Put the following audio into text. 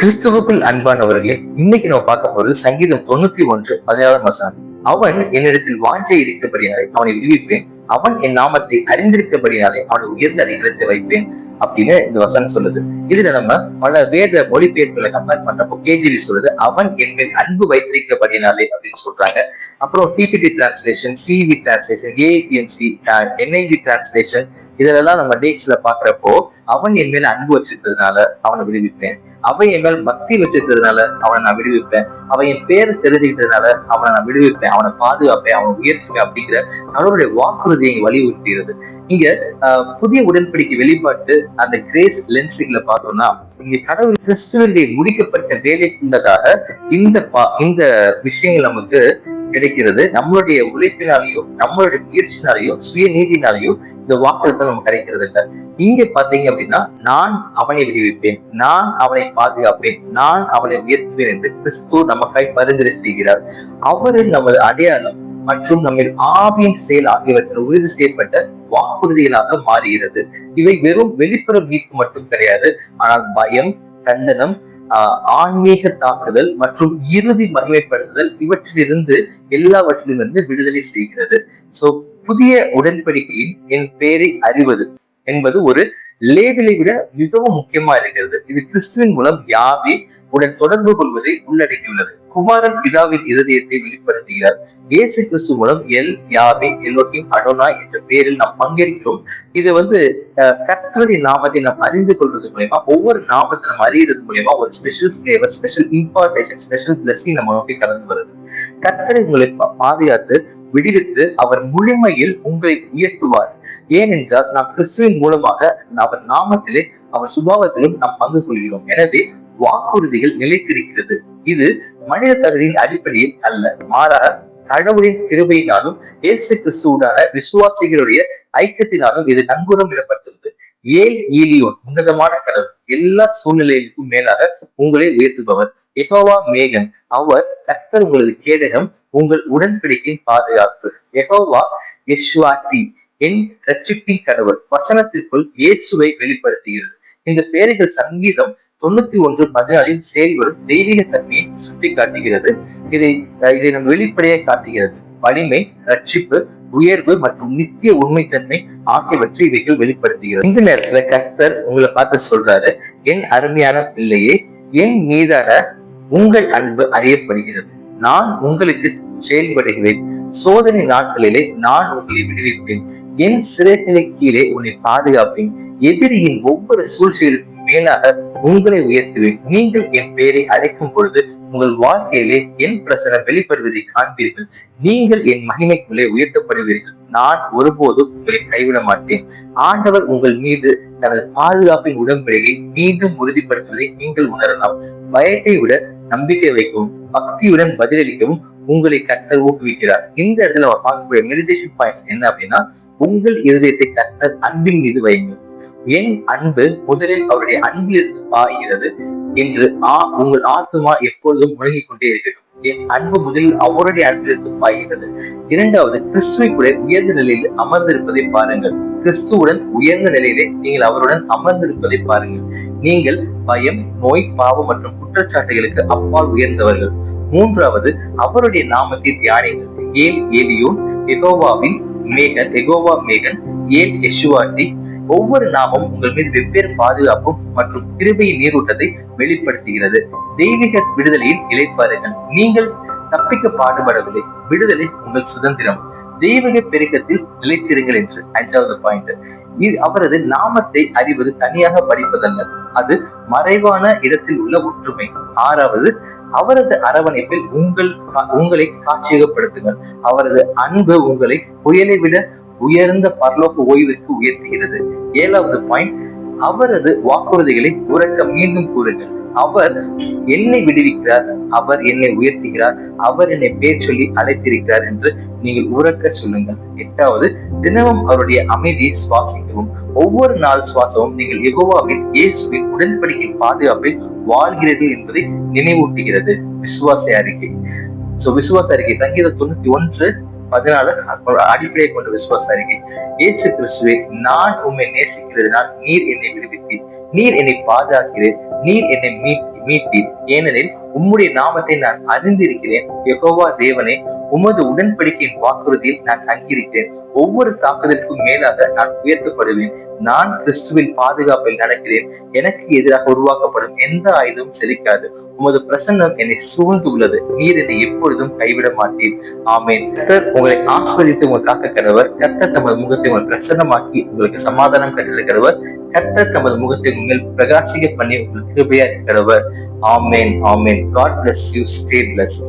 கிறிஸ்துவுக்குள் அன்பானவர்களே இன்னைக்கு நம்ம பார்க்க போறது சங்கீதம் தொண்ணூத்தி ஒன்று பதினாறாம் வசனம். அவன் என்னிடத்தில் வாஞ்சை இருக்கிறபடியாலே அவனை விடுவிப்பேன். அவன் என் நாமத்தை அறிந்திருக்கபடினாலே அவனை உயர்ந்த அதிகாரத்தை வைப்பேன் அப்படின்னு இந்த வசனம் சொல்லுது. இதுல நம்ம பல வேத மொழிபெயர்ப்புகளை கம்பேர் பண்றப்போ கேஜிவி சொல்லுது அவன் என் மேல் அன்பு வைத்திருக்கப்படினாலே அப்படின்னு சொல்றாங்க. அப்புறம் DPT translation CV translation ABNC NIV translation இதெல்லாம் நம்ம டேட்ஸ்ல பாக்குறப்போ அவன் என் மேல அன்பு வச்சிருக்கிறதுனால அவனை விடுவிப்பேன். அவன் என் மேல் பக்தி வச்சிருக்கிறதுனால அவனை நான் விடுவிப்பேன். அவன் என் பேரை தெரிஞ்சுக்கிட்டதுனால அவனை நான் விடுவிப்பேன். அவனை பாதுகாப்பேன். அவனை உயர்த்துவேன் அப்படிங்கிற கடவுளுடைய வாக்குறுதியை வலியுறுத்துகிறது. இங்க புதிய உடன்படிக்கை வெளிப்பாட்டு அந்த கிரேஸ் லென்சிங்ல பார்த்தோம்னா இங்க கடவுள் கிறிஸ்துவனுடைய முடிக்கப்பட்ட வேலை கொண்டதாக இந்த இந்த விஷயங்கள் நமக்கு கிடைக்கிறது. நம்மளுடைய உழைப்பினாலேயோ நம்மளுடைய முயற்சினாலேயோ சுய இந்த வாக்குறுத்தம் நமக்கு கிடைக்கிறது இல்லை. இங்க பாத்தீங்க அப்படின்னா நான் அவனை விடுவிப்பேன் நான் அவனை பாதுகாப்பேன் நான் அவனை உயர்த்துவேன் என்று கிறிஸ்து நமக்காய் பரிந்துரை செய்கிறார். அவரு நமது அடையாளம் மற்றும் நம்ம ஆவியின் செயல் ஆகியவற்றில் உறுதி செய்யப்பட்ட வாக்குறுதிகளாக மாறுகிறது. இவை வெறும் வெளிப்புற மீட்பு மட்டும் கிடையாது ஆனால் பயம் கண்டனம் ஆன்மீக தாக்குதல் மற்றும் இறுதி மகிமைப்படுத்துதல் இவற்றிலிருந்து எல்லாவற்றிலிருந்து விடுதலை செய்கிறது. சோ புதிய உடன்படிக்கையின் என் பெயரை அறிவது. என்பது ஒரு லேபிளை விட மிகவும் முக்கியமா இருக்கிறது. இது கிறிஸ்துவின் மூலம் யாவே உடன் தொடர்பு கொள்வதை உள்ளடக்கியுள்ளது. குமாரன் பிதாவின் இருதயத்தை வெளிப்படுத்துகிறார். இயேசு கிறிஸ்து மூலம் எல் யாவே எல்லோட்டையும் அடோனா என்ற பெயரில் நாம் பங்கேற்கிறோம். இது வந்து கர்த்தருடைய நாமத்தை நாம் அறிந்து கொள்வது மூலயமா ஒவ்வொரு நாமத்தை நம்ம அறியறது மூலயமா ஒரு special flavour special impartation special blessing நம்ம நோக்கி கடந்து வருது. கர்த்தரை உங்களை பாதுகாத்து விடுவித்து அவர் முழுமையில் உங்களை உயர்த்துவார். ஏனென்றால் நாம் கிறிஸ்துவின் மூலமாக அவர் நாமத்திலே அவர் சுபாவத்திலும் நாம் பங்கு கொள்கிறோம். எனவே வாக்குறுதிகள் நிலைத்திருக்கிறது. இது மனித தகுதியின் அடிப்படையில் அல்ல. மாறாக கடவுளின் கிருபையினாலும் இயேசு கிறிஸ்துவுடான விசுவாசிகளுடைய ஐக்கியத்தினாலும் இது நங்குரம் இடப்பட்டுள்ளது ஏல் ஈலியோன் உன்னதமான கடவுள் எல்லா சூழ்நிலைகளுக்கும் மேலாக உங்களை உயர்த்துபவர். எகோவா மேகன் அவர் கத்தர் உங்களது கேடகம் உங்கள் உடன்பிடிக்கின் பாதுகாப்பு. எகோவா யஷ்வாட்டி என் ரட்சிப்பின் கடவுள் வசனத்திற்குள் இயேசுவை வெளிப்படுத்துகிறது. இந்த பேர்கள் சங்கீதம் தொண்ணூத்தி ஒன்று பதினாலில் செயல்படும் தெய்வீக தன்மையை சுட்டி காட்டுகிறது இதை இதை நம் வெளிப்படையை காட்டுகிறது. வலிமை ரட்சிப்பு உயர்வு மற்றும் நித்திய உண்மைத்தன்மை ஆகியவற்றை இவைகள் வெளிப்படுத்துகிறது. இந்த நேரத்துல கர்த்தர் உங்களை பார்த்து சொல்றாரு என் அருமையான பிள்ளையே என் மீதான உங்கள் அன்பு அறியப்படுகிறது. நான் உங்களுக்கு செயல்படுகிறேன். சோதனை நாட்களிலே நான் உங்களை விடுவிப்பேன். என் சிறைகளை கீழே உன்னை பாதுகாப்பேன். எதிரியின் ஒவ்வொரு சூழ்ச்சிகளுக்கும் மேலாக உங்களை உயர்த்துவேன். நீங்கள் என் பெயரை அழைக்கும் பொழுது உங்கள் வாழ்க்கையிலே என் பிரசனம் வெளிப்படுவதை காண்பீர்கள். நீங்கள் என் மகிமைக்குள்ளே உயர்த்தப்படுவீர்கள். நான் ஒருபோதும் உங்களை கைவிட மாட்டேன். ஆண்டவர் உங்கள் மீது தனது பாதுகாப்பின் உடன்படியை மீண்டும் உறுதிப்படுத்துவதை நீங்கள் உணரலாம். பயத்தை விட நம்பிக்கை வைக்கவும் பக்தியுடன் பதிலளிக்கவும் உங்களை கத்தர் ஊக்குவிக்கிறார். இந்த இடத்துல பார்க்கக்கூடிய மெடிடேஷன் பாயிண்ட்ஸ் என்ன அப்படின்னா உங்கள் இருதயத்தை கத்தர் அன்பின் மீது வைங்க என் அன்பு முதலில் அவருடைய அன்பிலிருந்து பாய்கிறது என்று ஆ உங்கள் ஆத்மா எப்பொழுதும் முழங்கிக் கொண்டே இருக்கிறது என் அன்பு முதலில் அவருடைய அன்பிலிருந்து பாய்கிறது. இரண்டாவது கிறிஸ்துவை கூட உயர்ந்த நிலையில் அமர்ந்திருப்பதை பாருங்கள். கிறிஸ்துவுடன் உயர்ந்த நிலையிலே நீங்கள் அவருடன் அமர்ந்திருப்பதை பாருங்கள். நீங்கள் பயம் நோய் பாவம் மற்றும் குற்றச்சாட்டுகளுக்கு அப்பால் உயர்ந்தவர்கள். மூன்றாவது அவருடைய நாமத்தை தியானிகள் ஏல் ஏலியோன் எகோவாவின் மேகன் எகோவா மேகன் ஏல் எஷுவாட்டி ஒவ்வொரு நாமும் உங்கள் மீது வெவ்வேறு பாதுகாப்பு மற்றும் கிருபையின் நீரூட்டத்தை வெளிப்படுத்துகிறது. தெய்வீக விடுதலையில் இழைப்பாருங்கள் நீங்கள் தப்பிக்க பாடுபடவில்லை. விடுதலை உங்கள் சுதந்திரம். தெய்வீக பெருக்கத்தில் நிலைத்திருங்கள் என்று. அஞ்சாவது பாயிண்ட் இது அவரது நாமத்தை அறிவது தனியாக படிப்பதல்ல. அது மறைவான இடத்தில் உள்ள ஒற்றுமை. ஆறாவது அவரது அரவணைப்பில் உங்கள் உங்களை காட்சியகப்படுத்துங்கள். அவரது அன்பு உங்களை புயலை விட உயர்ந்த பரலோக ஓய்விற்கு உயர்த்துகிறது. ஏழாவது பாயிண்ட் அவரது வாக்குறுதிகளை உறக்க மீண்டும் கூறுங்கள். அவர் என்னை விடுவிக்கிறார் அவர் என்னை உயர்த்துகிறார் அவர் என்னை பேர் சொல்லி அழைத்திருக்கிறார் என்று நீங்கள் உறக்க சொல்லுங்கள். எட்டாவது தினமும் அவருடைய அமைதியை சுவாசிக்கவும். ஒவ்வொரு நாள் சுவாசமும் நீங்கள் எகோவாவின் இயேசுவின் உடன்படிக்கையின் பாதுகாப்பில் வாழ்கிறீர்கள் என்பதை நினைவூட்டுகிறது. விசுவாச அறிக்கை. சோ விசுவாச அறிக்கை சங்கீதம் தொண்ணூத்தி ஒன்று பதினாலு அடிப்படையை கொண்ட விசுவாச அறிக்கை. இயேசு கிறிஸ்துவை நான் உண்மை நேசிக்கிறதுனால் நீர் என்னை விடுவித்தீர். நீர் என்னை பாதுகாக்கிறீர். நீர் என்னை மீட் மீட்டீர். ஏனெனில் உம்முடைய நாமத்தை நான் அறிந்திருக்கிறேன். யகோவா தேவனே உமது உடன்படிக்கையின் வாக்குறுதியில் நான் தங்கியிருக்கிறேன் ஒவ்வொரு தாக்குதலுக்கும் மேலாக நான் உயர்த்தப்படுவேன். நான் கிறிஸ்துவின் பாதுகாப்பில் நடக்கிறேன். எனக்கு எதிராக உருவாக்கப்படும் எந்த ஆயுதமும் செழிக்காது உமது பிரசன்னம் என்னை சூழ்ந்து உள்ளது நீர் என்னை எப்பொழுதும் கைவிட மாட்டீர். ஆமேன். உங்களை ஆஸ்வதித்து உங்கள் காக்க கடவர் கர்த்தர் தமது முகத்தை உங்கள் பிரசன்னமாக்கி உங்களுக்கு சமாதானம் கட்டளை கடவர் தமது முகத்தை உங்கள் பிரகாசிக்க பண்ணி உங்களுக்கு கிருபையா கடவர் ஆமேன் ஆமேன். God bless you. Stay blessed.